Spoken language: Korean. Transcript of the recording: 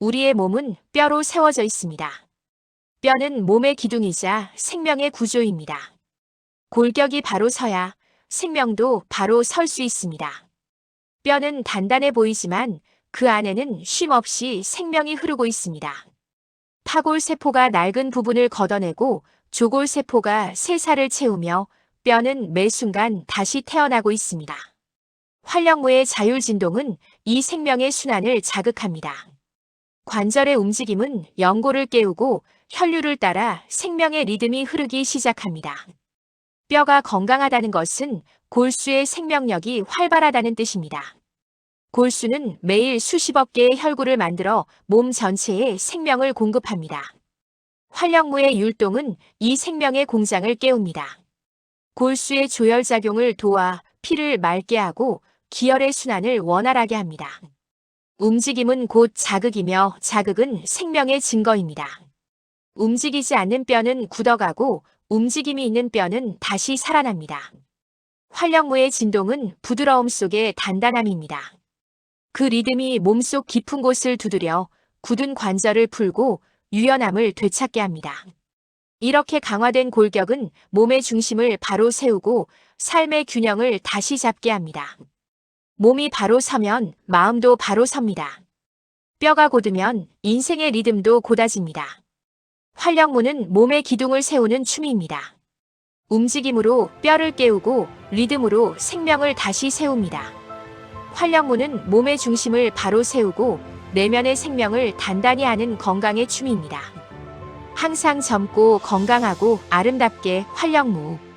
우리의 몸은 뼈로 세워져 있습니다. 뼈는 몸의 기둥이자 생명의 구조입니다. 골격이 바로 서야 생명도 바로 설 수 있습니다. 뼈는 단단해 보이지만 그 안에는 쉼 없이 생명이 흐르고 있습니다. 파골세포가 낡은 부분을 걷어내고 조골세포가 새살을 채우며 뼈는 매 순간 다시 태어나고 있습니다. 활력무의 자율진동은 이 생명의 순환을 자극합니다. 관절의 움직임은 연골을 깨우고 혈류를 따라 생명의 리듬이 흐르기 시작합니다. 뼈가 건강하다는 것은 골수의 생명력이 활발하다는 뜻입니다. 골수는 매일 수십억 개의 혈구를 만들어 몸 전체에 생명을 공급합니다. 활력무의 율동은 이 생명의 공장을 깨웁니다. 골수의 조혈작용을 도와 피를 맑게 하고 기혈의 순환을 원활하게 합니다. 움직임은 곧 자극이며 자극은 생명의 증거입니다. 움직이지 않는 뼈는 굳어가고 움직임이 있는 뼈는 다시 살아납니다. 활력무의 진동은 부드러움 속의 단단함입니다. 그 리듬이 몸속 깊은 곳을 두드려 굳은 관절을 풀고 유연함을 되찾게 합니다. 이렇게 강화된 골격은 몸의 중심을 바로 세우고 삶의 균형을 다시 잡게 합니다. 몸이 바로 서면 마음도 바로 섭니다. 뼈가 곧으면 인생의 리듬도 곧아집니다. 활력무는 몸의 기둥을 세우는 춤입니다. 움직임으로 뼈를 깨우고 리듬으로 생명을 다시 세웁니다. 활력무는 몸의 중심을 바로 세우고 내면의 생명을 단단히 하는 건강의 춤입니다. 항상 젊고 건강하고 아름답게 활력무.